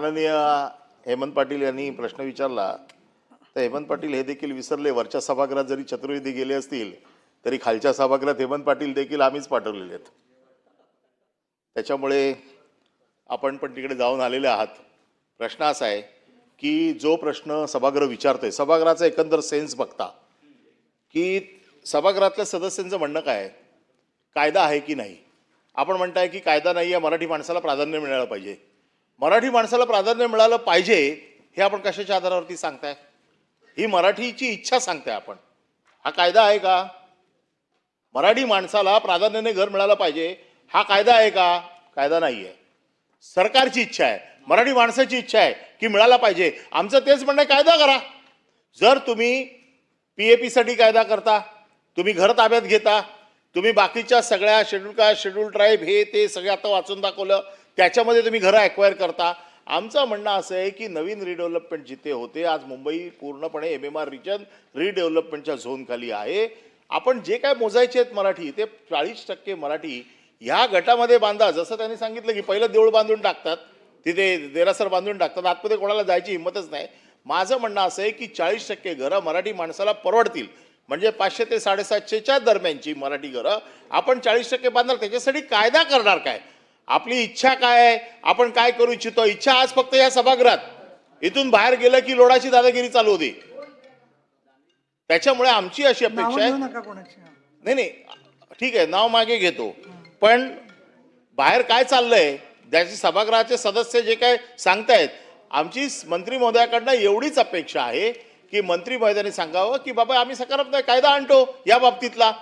माननीय हेमंत पाटील यांनी प्रश्न विचारला तर हेमंत पाटील हे देखील विसरले. वरच्या सभागृहात जरी चतुर्वेदी गेले असतील तरी खालच्या सभागृहात हेमंत पाटील देखील आम्हीच पाठवलेले आहेत. त्याच्यामुळे आपण पण तिकडे जाऊन आलेले आहात. प्रश्न असा आहे की जो प्रश्न सभागृह विचारतोय सभागृहाचा एकंदर सेन्स बघता की सभागृहातल्या सदस्यांचं म्हणणं काय कायदा आहे की नाही? आपण म्हणताय की कायदा नाही आहे मराठी माणसाला प्राधान्य मिळालं पाहिजे. मराठी माणसाला प्राधान्य मिळालं पाहिजे हे आपण कशाच्या आधारावरती सांगताय? ही मराठीची इच्छा सांगताय आपण. हा कायदा आहे का? मराठी माणसाला प्राधान्याने घर मिळालं पाहिजे. हा कायदा आहे का? कायदा नाही आहे सरकारची इच्छा आहे मराठी माणसाची इच्छा आहे की मिळाला पाहिजे. आमचं तेच म्हणणं आहे, कायदा करा. जर तुम्ही पी ए पीसाठी कायदा करता तुम्ही घर ताब्यात घेता तुम्ही बाकीच्या सगळ्या शेड्यूल कास्ट शेड्यूल ट्राईब हे ते सगळे आता वाचून दाखवलं त्याच्यामध्ये तुम्ही घरं ॲक्वायर करता. आमचं म्हणणं असं आहे की नवीन रिडेव्हलपमेंट जिथे होते आज मुंबई पूर्णपणे एम एम आर रिजन रिडेव्हलपमेंटच्या झोनखाली आहे. आपण जे काय मोजायचे आहेत मराठी ते चाळीस टक्के मराठी ह्या गटामध्ये बांधा. जसं त्यांनी सांगितलं की पहिलं देऊळ बांधून टाकतात तिथे देरासर बांधून टाकतात. आतमध्ये कोणाला जायची हिंमतच नाही. माझं म्हणणं असं आहे की चाळीस टक्के घरं मराठी माणसाला परवडतील. म्हणजे पाचशे ते साडेसातशेच्या दरम्यानची मराठी घरं. आपण चाळीस टक्के बांधणार त्याच्यासाठी कायदा करणार काय? आपली इच्छा काय आहे? आपण काय करू इच्छितो? इच्छा आज फक्त या सभागृहात. इथून बाहेर गेलं की लोडाची दादागिरी चालू होती. त्याच्यामुळे आमची अशी अपेक्षा आहे. नाही नाही. ठीक आहे नाव मागे घेतो. पण बाहेर काय चाललंय त्याचे सभागृहाचे सदस्य जे काय सांगतायत आमची मंत्री महोदयाकडनं एवढीच अपेक्षा आहे की मंत्री महोदयांनी सांगावं की बाबा आम्ही सकारात्मक कायदा आणतो या बाबतीतला.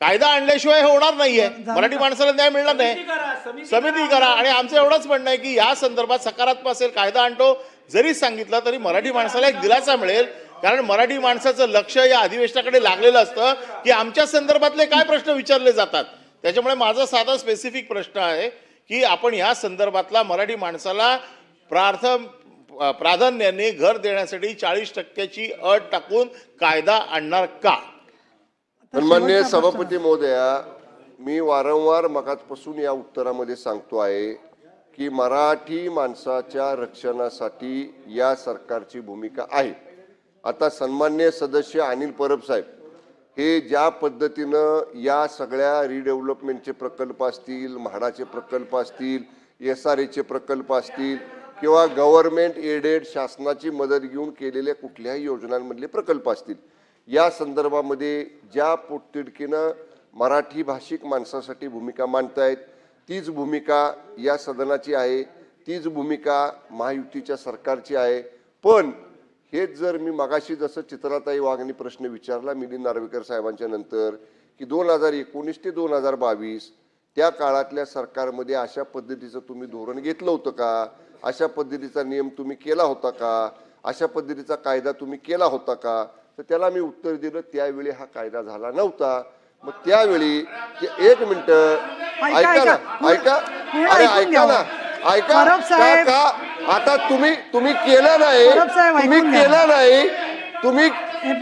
कायदा आणल्याशिवाय हे होणार नाहीये. मराठी माणसाला न्याय मिळणार नाही. समिती करा आणि आमचं एवढंच म्हणणं आहे की या संदर्भात सकारात्मक असेल कायदा आणतो. जरी सांगितलं तरी मराठी माणसाला एक दिलासा मिळेल. कारण मराठी माणसाचं लक्ष या अधिवेशनाकडे लागलेलं असतं की आमच्या संदर्भातले काय प्रश्न विचारले जातात. त्याच्यामुळे माझा साधा स्पेसिफिक प्रश्न आहे की आपण या संदर्भातला मराठी माणसाला प्रार्थम प्राधान्याने घर देण्यासाठी चाळीस टक्क्याची अट टाकून कायदा आणणार का? सन्मान्य. सभापती महोदया मी वारंवार मगाचपासून या उत्तरामध्ये सांगतो आहे की मराठी माणसाच्या रक्षणासाठी या सरकारची भूमिका आहे आता सन्मान्य सदस्य अनिल परब साहेब हे ज्या पद्धतीनं या सगळ्या रिडेव्हलपमेंटचे प्रकल्प असतील म्हाडाचे प्रकल्प असतील एस आर एचे प्रकल्प असतील किंवा गव्हर्नमेंट एडेड शासनाची मदत घेऊन केलेल्या कुठल्याही योजनांमधले प्रकल्प असतील या संदर्भामध्ये ज्या पोटतिडकीनं मराठी भाषिक माणसासाठी भूमिका मांडतायत तीच भूमिका या सदनाची आहे तीच भूमिका महायुतीच्या सरकारची आहे. पण हेच जर मी मगाशी जसं चित्राताई वाघनी प्रश्न विचारला मिलिंद नार्वेकर साहेबांच्या नंतर की दोन हजार एकोणीस ते दोन हजार बावीस त्या काळातल्या सरकारमध्ये अशा पद्धतीचं तुम्ही धोरण घेतलं होतं का? अशा पद्धतीचा नियम तुम्ही केला होता का? अशा पद्धतीचा कायदा तुम्ही केला होता का? तर त्याला मी उत्तर दिलं त्यावेळी हा कायदा झाला नव्हता मग त्यावेळी एक मिनिट ऐका, ऐका ना ऐका. अरे ऐका. ना ऐका का आता तुम्ही तुम्ही केलं नाही तुम्ही. केलं नाही तुम्ही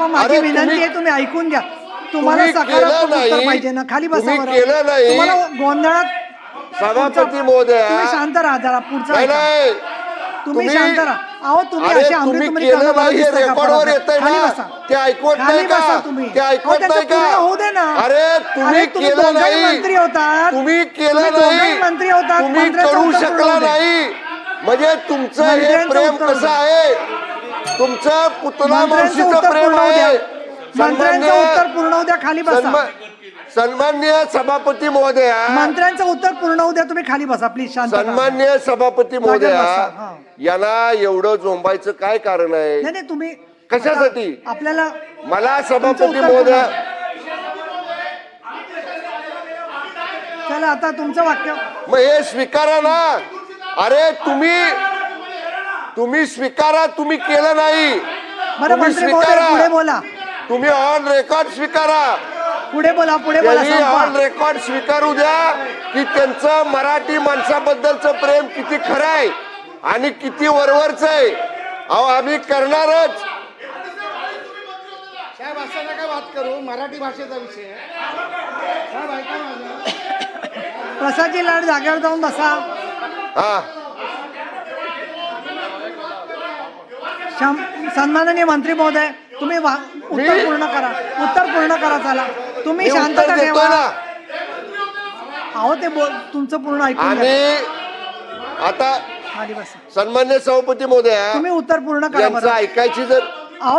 माझी विनंती आहे तुम्ही ऐकून घ्या तुम्हाला सकारात्मक उत्तर. पाहिजे ना खाली बसा. केलं नाही. गोंधळात सभापती महोदया. शांत राहा जरा पुढचा तुम्ही शांत राहा अहो तुम्ही अरे अशी तुम्ही अमृतमणी केलं नाही हे बरं दिसतं का रेकॉर्डवर परत? येतंय खाली ना. बसा. ते ऐकवत खाली नाही का? तुम्ही. ते अहो, ऐकवत त्याचं नाही का? पूर्ण होऊ दे ना. अरे तुम्ही अरे, तुम्ही केलं दोघंही नाही. मंत्री होतात. तुम्ही केलं तुम्ही दोघंही नाही. मंत्री होतात. तुम्ही मंत्र्याचं करू उत्तर शकला दे. नाही. म्हणजे तुमचं हे मंत्र्यांचं प्रेम उत्तर कसं आहे? तुमचं पुतला मंत्र्यांचं मावशीचं उत्तर प्रेम पूर्ण होऊ द्या. आहे मंत्र्यांचं सन्मान्य- उत्तर पूर्ण होऊ द्या. खाली बसा. सन्मा- सन्मान्य सभापती महोदया. मंत्र्यांचं उत्तर पूर्ण होऊ द्या तुम्ही खाली बसा प्लीज शांत राहा. सन्मान्य सभापती बसा, महोदया हा. यांना एवढं झोंबायचं काय कारण आहे? नाही नाही तुम्ही कशासाठी? आता आपल्याला मला तुमचं सभापती उत्तर महोदया चला आता तुमचं वाक्य. मग हे स्वीकारा ना. अरे तुम्ही तुम्ही स्वीकारा तुम्ही केलं नाही. बरं तुम्ही मंत्री महोदय पुढे बोला. तुम्ही ऑन रेकॉर्ड स्वीकारा. पुढे बोला पुढे बोला त्यांनी ऑन संपवा. रेकॉर्ड स्वीकारू द्या की त्यांचं मराठी माणसाबद्दलचं प्रेम किती खरं आहे आणि किती वरवरच आहे. अहो आम्ही करणारच. साहेब असं नका बात करू. मराठी भाषेचा विषय आहे. साहेब ऐका माझं. प्रसादजी लाड जागेवर जाऊन बसा. हा. शं- सन्माननीय मंत्री महोदय तुम्ही वा- उत्तर पूर्ण करा. उत्तर पूर्ण करा चला. तुम्ही मी उत्तर शांतता देतोय ठेवा ना. अहो ते बोल तुमचं पूर्ण ऐकून घ्या. आणि आता खाली बसा. सन्मान्य सभापती महोदया तुम्ही उत्तर पूर्ण करा यांचं बरं. ऐकायची जर अहो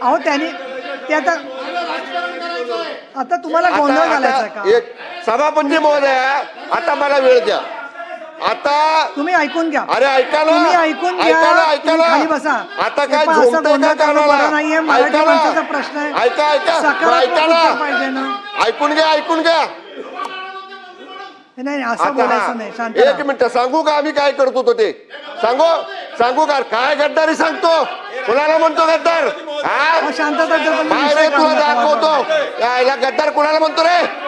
अहो त्यांनी ते आता आता तुम्हाला गोंधळ आता घालायचा आहे आता का? एक सभापती महोदया आता मला वेळ द्या. आता तुम्ही ऐकून घ्या. अरे ऐका ना तुम्ही ऐकून घ्या. ऐका ना ऐका तुम्ही ना खाली बसा. आता हे काय पहा, असं झोंबतंय गोंधळ का कानाला? बरं नाहीये. मराठी ऐका ना. माणसाचा प्रश्न आहे. ऐका ऐका. सकारात्मक ऐका उत्तर ना पाहिजे ना. ऐकून घ्या ऐकून घ्या. नाही असं आता बोलायचं नाही. हा शांत एक राहा. मिनिट सांगू का आम्ही काय करतो तो ते? सांगू? सांगू का? काय गद्दारी सांगतो? कुणाला म्हणतो गद्दार? हा? शांतता विषय तुला दाखवतो. यायला गद्दार कुणाला म्हणतो रे?